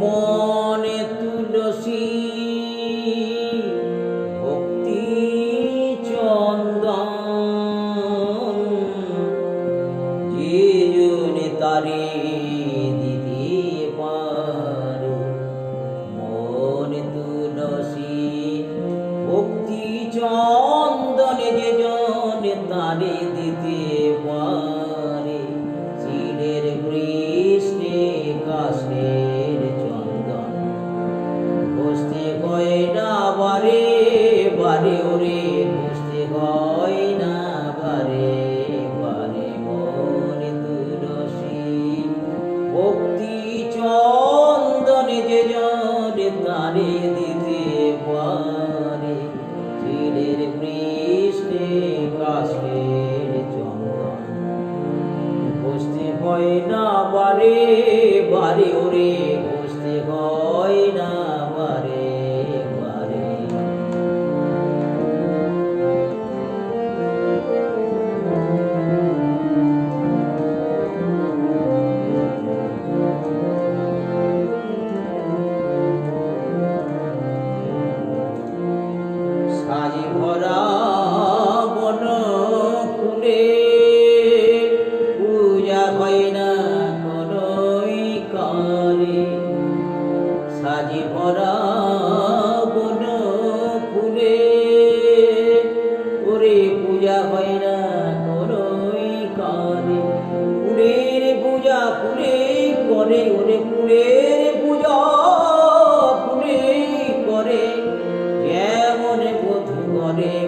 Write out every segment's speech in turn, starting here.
মনে তুলসী ভক্তি চন্দন জনে তারে পারে চিলের কৃষ্ণে কাশের চন্দন বসতে না বারে বারে ওরে হয় না কোনই কালে। সাজি ভরা বন ফুলে। ওরে পূজা হয় না কোনই কালে। ফুলের পূজা ফুলে করে, ওরে ফুলের পূজা ফুলে করে। যেমন বধু করে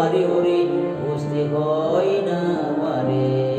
পারি ওরে বুঝতে হয় না মারে